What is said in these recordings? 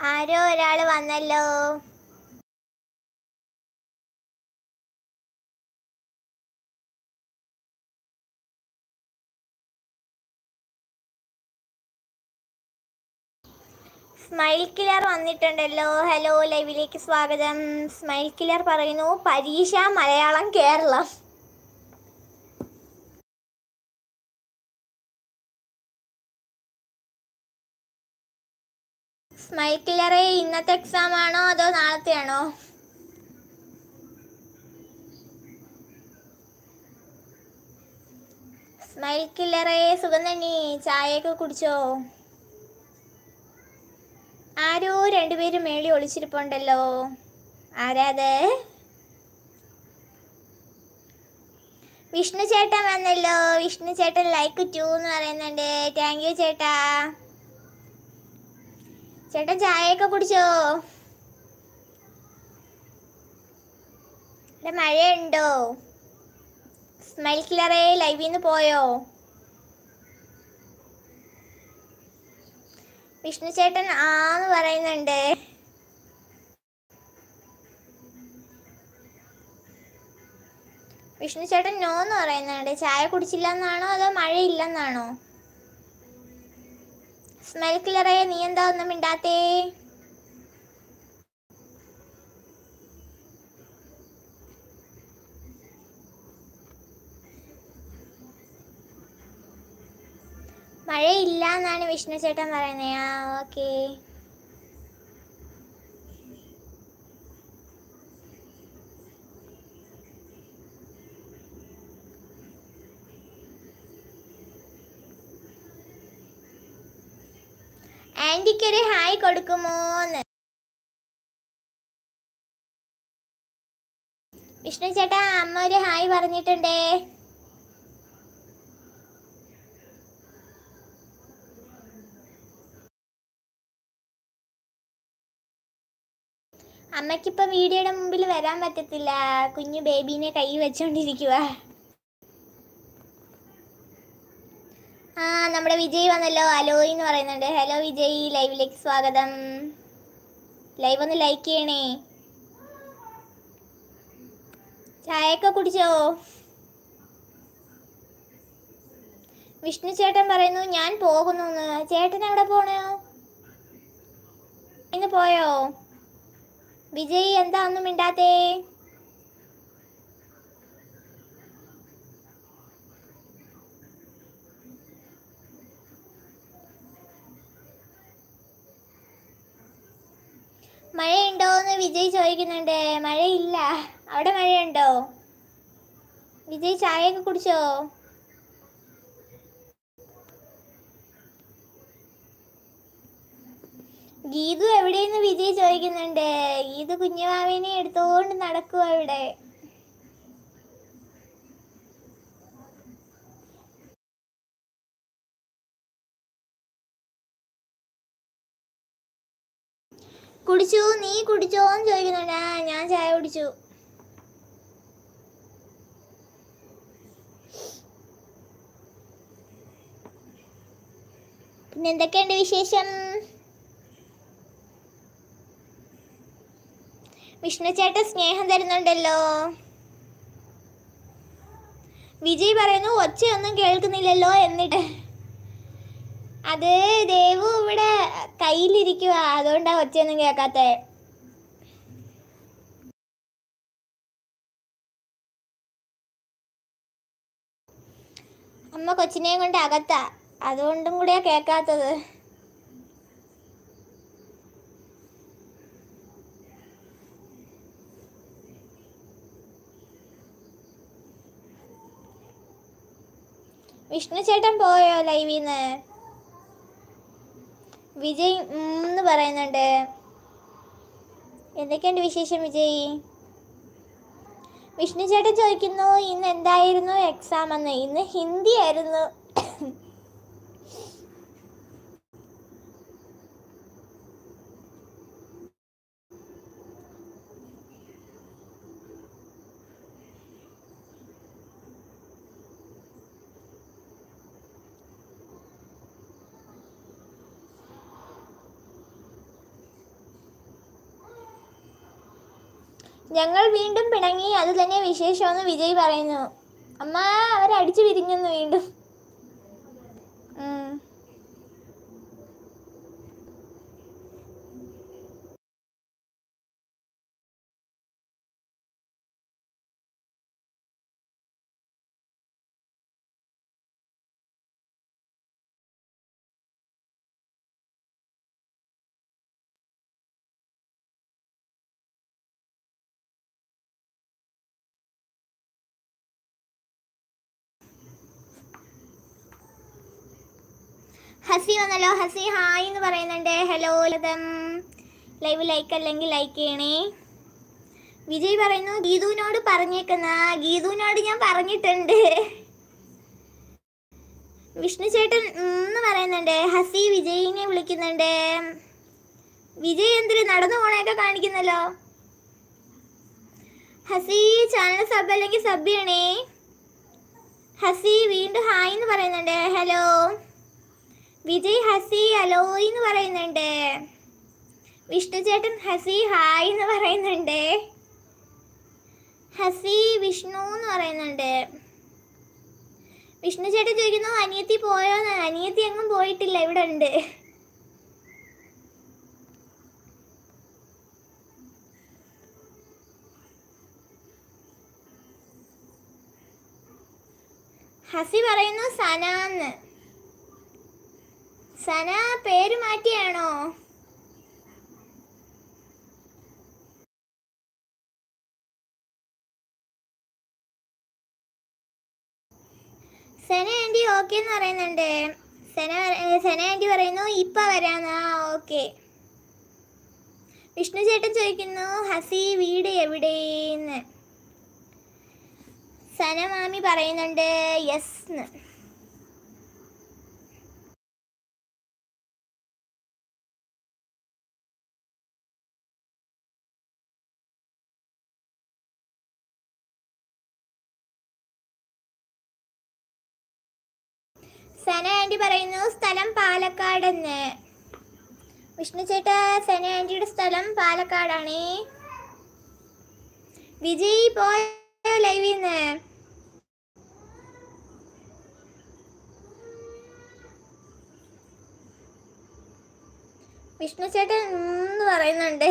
ആരോ ഒരാൾ വന്നല്ലോ. Smile killer വന്നിട്ടുണ്ടല്ലോ. ഹലോ ലൈവിലേക്ക് സ്വാഗതം. സ്മൈൽ കില്ലർ പറയുന്നു പരീക്ഷ മലയാളം കേരളം. സ്മൈൽ കില്ലറെ ഇന്നത്തെ എക്സാം ആണോ അതോ നാളത്തെ ആണോ സ്മൈൽ കില്ലറെ സുഖം തന്നെ. ചായയൊക്കെ കുടിച്ചോ? ആരോ രണ്ടുപേരും മേളി ഒളിച്ചിരിപ്പുണ്ടല്ലോ. ആരാത് വിഷ്ണു ചേട്ടൻ വന്നല്ലോ. വിഷ്ണു ചേട്ടൻ ലൈക്ക് ടു എന്ന് പറയുന്നുണ്ട്. താങ്ക് യു ചേട്ടാ. ചേട്ടൻ ചായയൊക്കെ കുടിച്ചോ? മഴയുണ്ടോ? സ്മൈൽ കിലറേ ലൈവിൽ നിന്ന് പോയോ? വിഷ്ണു ചേട്ടൻ ആന്ന് പറയുന്നുണ്ട്. വിഷ്ണു ചേട്ടൻ നോ എന്ന് പറയുന്നുണ്ട്. ചായ കുടിച്ചില്ല എന്നാണോ അതോ മഴയില്ലെന്നാണോ? സ്മെൽ ക്ലിയറേ നീ എന്താ ഒന്നും മിണ്ടാത്തേ? മഴയില്ല എന്നാണ് വിഷ്ണു ചേട്ടൻ പറയുന്നത് ആ ഓക്കെ ആന്റിക്കൊരു ഹായ് കൊടുക്കുമോന്ന്. വിഷ്ണു ചേട്ടാ അമ്മ ഒരു ഹായ് പറഞ്ഞിട്ടുണ്ടേ. അമ്മയ്ക്കിപ്പം വീഡിയോയുടെ മുമ്പിൽ വരാൻ പറ്റത്തില്ല. കുഞ്ഞു ബേബീനെ കൈ വെച്ചോണ്ടിരിക്കുക ആ നമ്മുടെ വിജയ് വന്നല്ലോ. അലോയ് എന്ന് പറയുന്നുണ്ട്. ഹലോ വിജയ് ലൈവിലേക്ക് സ്വാഗതം. ലൈവ് ഒന്ന് ലൈക്ക് ചെയ്യണേ. ചായയൊക്കെ കുടിച്ചോ? വിഷ്ണു ചേട്ടൻ പറയുന്നു ഞാൻ പോകുന്നു ചേട്ടൻ എവിടെ പോണോ? ഇന്ന് പോയോ? വിജയ് എന്താ ഒന്നും മിണ്ടാത്തേ? മഴയുണ്ടോ എന്ന് വിജയ് ചോദിക്കുന്നുണ്ട്. മഴയില്ല. അവിടെ മഴയുണ്ടോ? വിജയ് ചായയൊക്കെ കുടിച്ചോ? ഗീതു എവിടെയെന്ന് വിജയ് ചോദിക്കുന്നുണ്ട്. ഗീതു കുഞ്ഞുമാവിനെ എടുത്തുകൊണ്ട് നടക്കുക ഇവിടെ. കുടിച്ചു നീ കുടിച്ചോന്ന് ചോദിക്കുന്നുണ്ട്. ആ ഞാൻ ചായ കുടിച്ചു. പിന്നെ എന്തൊക്കെയുണ്ട് വിശേഷം? വിഷ്ണു ചേട്ടൻ സ്നേഹം തരുന്നുണ്ടല്ലോ. വിജയ് പറയുന്നു ഒച്ചയൊന്നും കേൾക്കുന്നില്ലല്ലോ എന്നിട്ട്. അത് ദേവു ഇവിടെ കയ്യിലിരിക്കുക അതുകൊണ്ടാ ഒച്ചയൊന്നും കേൾക്കാത്ത അമ്മ കൊച്ചിനെയും കൊണ്ട് അകത്താ. അതുകൊണ്ടും കൂടിയാ കേൾക്കാത്തത്. വിഷ്ണു ചേട്ടൻ പോയോ ലൈവിന്ന്? വിജയ് എന്ന് പറയുന്നുണ്ട്. എന്തൊക്കെയുണ്ട് വിശേഷം വിജയ്? വിഷ്ണു ചേട്ടൻ ചോദിക്കുന്നു ഇന്ന് എന്തായിരുന്നു എക്സാം എന്ന്? ഇന്ന് ഹിന്ദി ആയിരുന്നു. ഞങ്ങൾ വീണ്ടും പിണങ്ങി. അത് തന്നെ വിശേഷമെന്ന് വിജയ് പറയുന്നു. അമ്മ അവരടിച്ചു പിരിഞ്ഞെന്ന് വീണ്ടും. ഹസി വന്നല്ലോ ഹസി ഹായ് എന്ന് പറയുന്നുണ്ട്. ഹലോ ലതം ലൈവ് ലൈക്ക് അല്ലെങ്കിൽ ലൈക്ക് ചെയ്യണേ. വിജയ് പറയുന്നു ഗീതുവിനോട് പറഞ്ഞേക്കുന്ന ഗീതുവിനോട് ഞാൻ പറഞ്ഞിട്ടുണ്ട്. വിഷ്ണു ചേട്ടൻ എന്ന് പറയുന്നുണ്ട്. ഹസി വിജയിനെ വിളിക്കുന്നുണ്ട്. വിജയ് എന്തിന് നടന്നു പോണേക്കെ കാണിക്കുന്നല്ലോ. ഹസി ചാനൽ സബ് അല്ലെങ്കിൽ സബ് ചെയ്യണേ. ഹസി വീണ്ടും ഹായ് എന്ന് പറയുന്നുണ്ട്. ഹലോ വിജയ് ഹസി ഹലോ എന്ന് പറയുന്നുണ്ട്. വിഷ്ണു ചേട്ടൻ ഹസി ഹായ് എന്ന് പറയുന്നുണ്ട്. ഹസി വിഷ്ണു എന്ന് പറയുന്നുണ്ട്. വിഷ്ണു ചേട്ടൻ ചോദിക്കുന്നു അനിയത്തി പോയോന്ന് അനിയത്തി എങ്ങും പോയിട്ടില്ല ഇവിടെ ഉണ്ട്. ഹസി പറയുന്നു സനാന്ന്. സന പേര് മാറ്റിയാണോ? സെന ആന്റി ഓക്കെ എന്ന് പറയുന്നുണ്ട്. സെന സന ആന്റി പറയുന്നു ഇപ്പൊ വരാന്നാ ഓക്കെ. വിഷ്ണു ചേട്ടൻ ചോദിക്കുന്നു ഹസി വീട് എവിടെയെന്ന്? സന മാമി പറയുന്നുണ്ട് യെസ് എന്ന് സന ആന്റി പറയുന്നു സ്ഥലം പാലക്കാടെന്ന്. വിഷ്ണു ചേട്ടാ സന ആന്റിയുടെ സ്ഥലം പാലക്കാടാണേ. വിജയ് പോയോ ലൈവിന്ന്. വിഷ്ണു ചേട്ടൻ പറയുന്നുണ്ട്.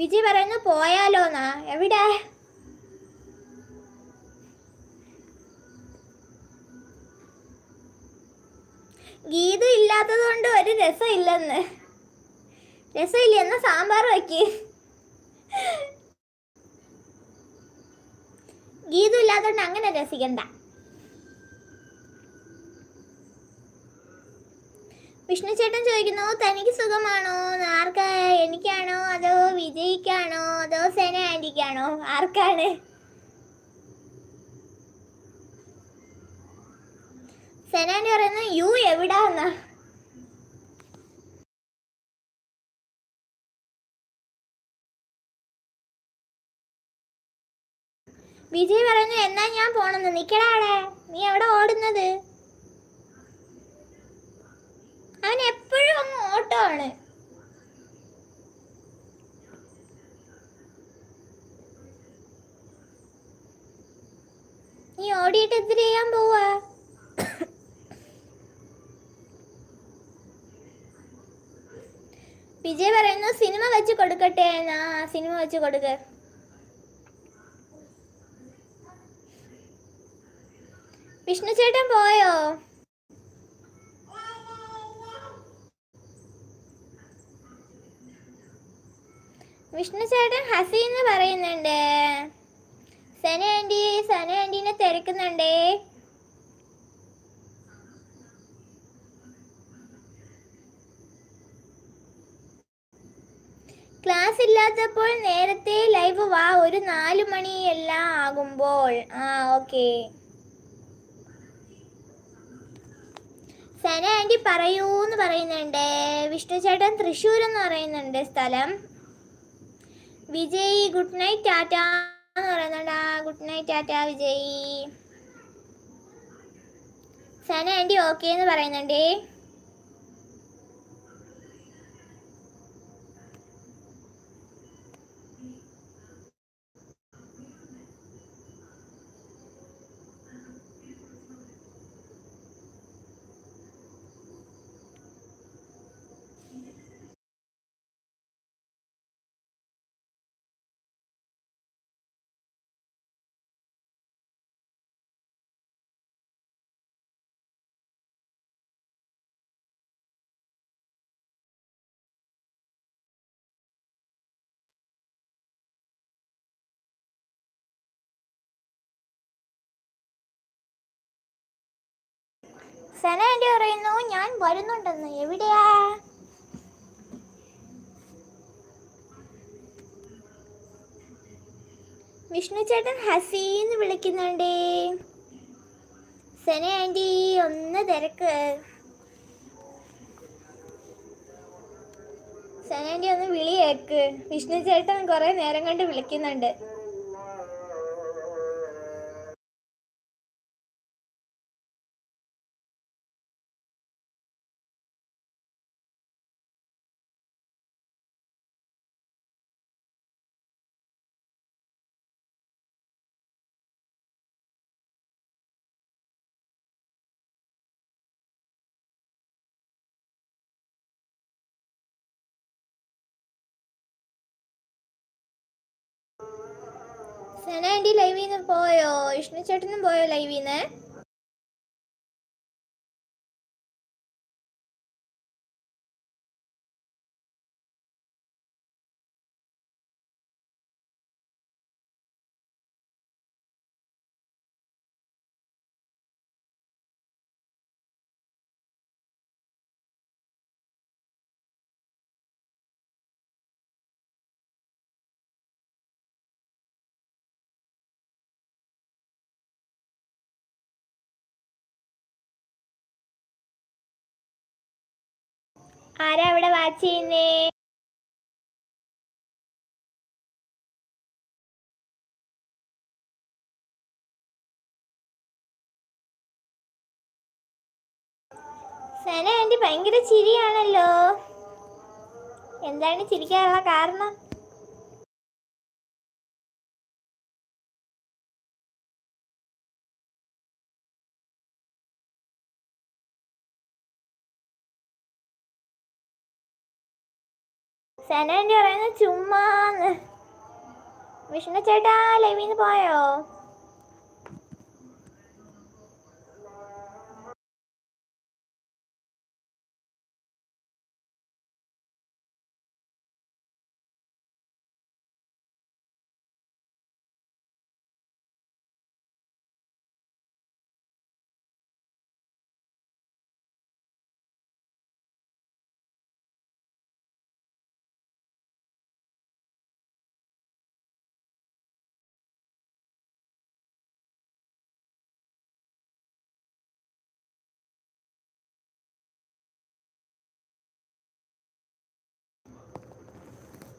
വിജയ് പറയുന്നു പോയാലോന്നാ. എവിടെ? ഗീത ഇല്ലാത്തത് കൊണ്ട് ഒരു രസമില്ലെന്ന്. രസമില്ല എന്നാ സാമ്പാർ വയ്ക്ക് ഗീതു ഇല്ലാത്തതുകൊണ്ട് അങ്ങനെ രസിക്കണ്ട വിഷ്ണു ചേട്ടൻ തനിക്ക് സുഖമാണോ? ആർക്കാ? എനിക്കാണോ? അതോ വിജയിക്കാണോ? അതോ സെന ആന്റിക്കാണോ ആർക്കാണ്? സെന ആന്റി പറയുന്നു യു എവിടാന്നാ? വിജയ് പറയുന്നു എന്നാ ഞാൻ പോണെന്ന് നിക്കടാടെ നീ എവിടെ ഓടുന്നത്? അവൻ എപ്പോഴും അങ്ങ് ഓട്ടോ ആണ്. നീ ഓടിയിട്ട് എന്തിനു ചെയ്യാൻ പോവാ? വിജയ് പറയുന്നു സിനിമ വെച്ച് കൊടുക്കട്ടെ എന്നാ? സിനിമ വെച്ച് കൊടുക്ക. വിഷ്ണു ചേട്ടൻ പോയോ? വിഷ്ണു ചേട്ടൻ ഹസി എന്ന് പറയുന്നുണ്ട്. സന ആന്റി സന ആന്റീനെ തിരക്കുന്നുണ്ടേ. ക്ലാസ് ഇല്ലാത്തപ്പോൾ നേരത്തെ ലൈവ് വാ ഒരു നാല് മണി എല്ലാം ആകുമ്പോൾ. ആ ഓക്കെ. സന ആന്റി പറയൂന്ന് പറയുന്നുണ്ട്. വിഷ്ണു ചേട്ടൻ തൃശ്ശൂർ എന്ന് പറയുന്നുണ്ട് സ്ഥലം. വിജയ് ഗുഡ് നൈറ്റ് ടാറ്റ എന്ന് പറയുന്നുണ്ട്. Good night tata Vijay. Sana aunty okay എന്ന് പറയുന്നുണ്ടേ. സന പറയുന്നു? ഞാൻ വരുന്നുണ്ടെന്ന്. എവിടെയാ? വിഷ്ണു ചേട്ടൻ ഹസീന്ന് വിളിക്കുന്നുണ്ടേ. സന ആന്റി ഒന്ന് തിരക്ക്. സന ആന്റി ഒന്ന് വിളിയേക്ക്. വിഷ്ണു ചേട്ടൻ കുറെ നേരം കൊണ്ട് വിളിക്കുന്നുണ്ട്. സന ആന്റി ലൈവിൽ പോയോ? വിഷ്ണു ചേട്ടനും പോയോ ലൈവിൽ ആരാ ഇവിടെ വാച്ച് ചെയ്യുന്നേ? സന ആന്റി ഭയങ്കര ചിരിയാണല്ലോ. എന്താണ് ചിരിക്കാനുള്ള കാരണം? സന ആന്റി പറയുന്നത് ചുമ്മാന്ന് വിഷ്ണു ചേട്ടാ ലൈവിന്ന് പോയോ?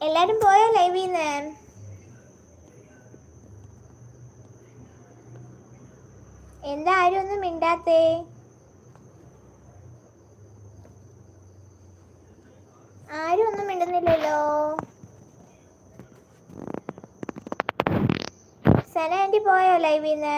എല്ലാരും പോയോ ലൈവിൽ നിന്ന് എന്താ ആരും ഒന്നും മിണ്ടാത്തേ? ആരും ഒന്നും മിണ്ടുന്നില്ലല്ലോ. സന ആന്റി പോയോ ലൈവിൽ നിന്ന്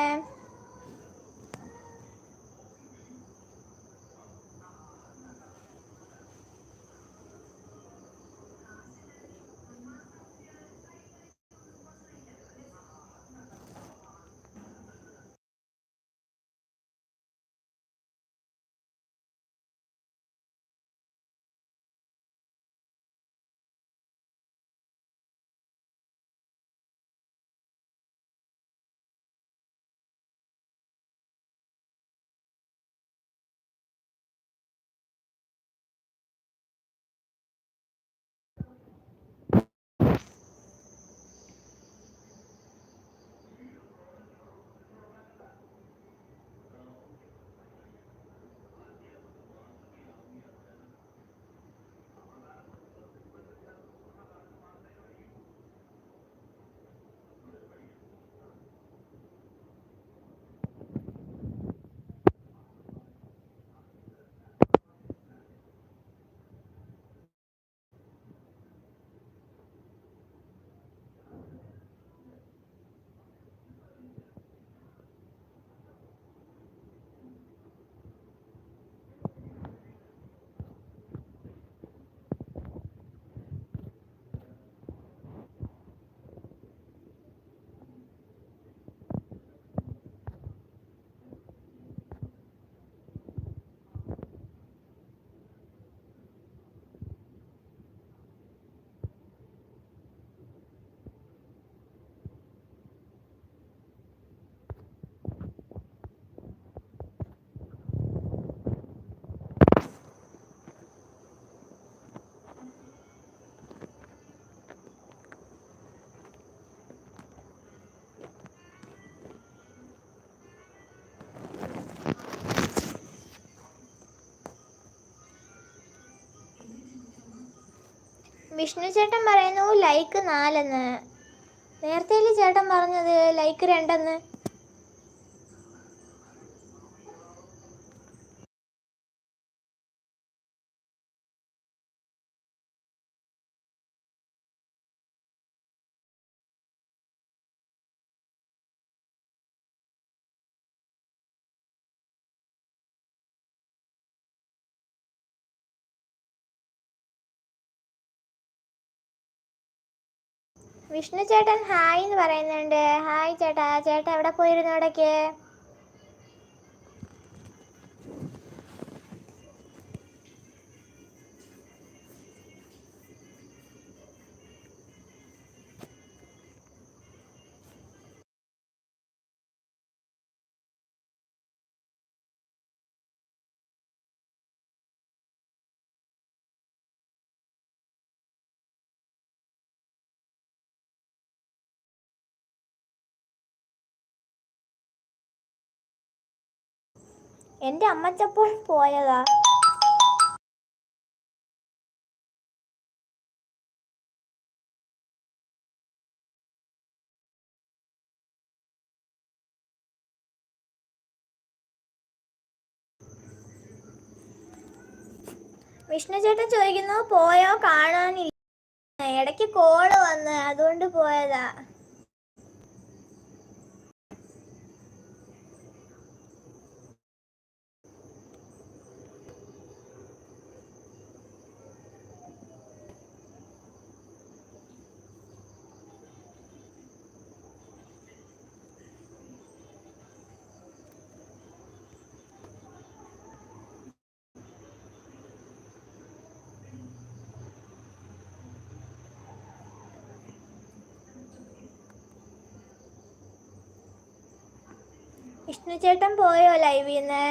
വിഷ്ണു ചേട്ടൻ പറയുന്നു ലൈക്ക് നാലെന്ന്. നേരത്തെ ചേട്ടൻ പറഞ്ഞത് ലൈക്ക് രണ്ടെന്ന്. വിഷ്ണു ചേട്ടൻ ഹായ് എന്ന് പറയുന്നുണ്ട്. ഹായ് ചേട്ടാ. ചേട്ടാ എവിടെ പോയിരുന്നു ഇടയ്ക്ക് എന്റെ അമ്മച്ചപ്പോൾ പോയതാ. വിഷ്ണു ചേട്ടൻ ചോദിക്കുന്നു പോയോ കാണാനില്ല. ഇടയ്ക്ക് കോൾ വന്ന് അതുകൊണ്ട് പോയതാ. ചേട്ടൻ പോയോ ലൈവിൽ നിന്ന്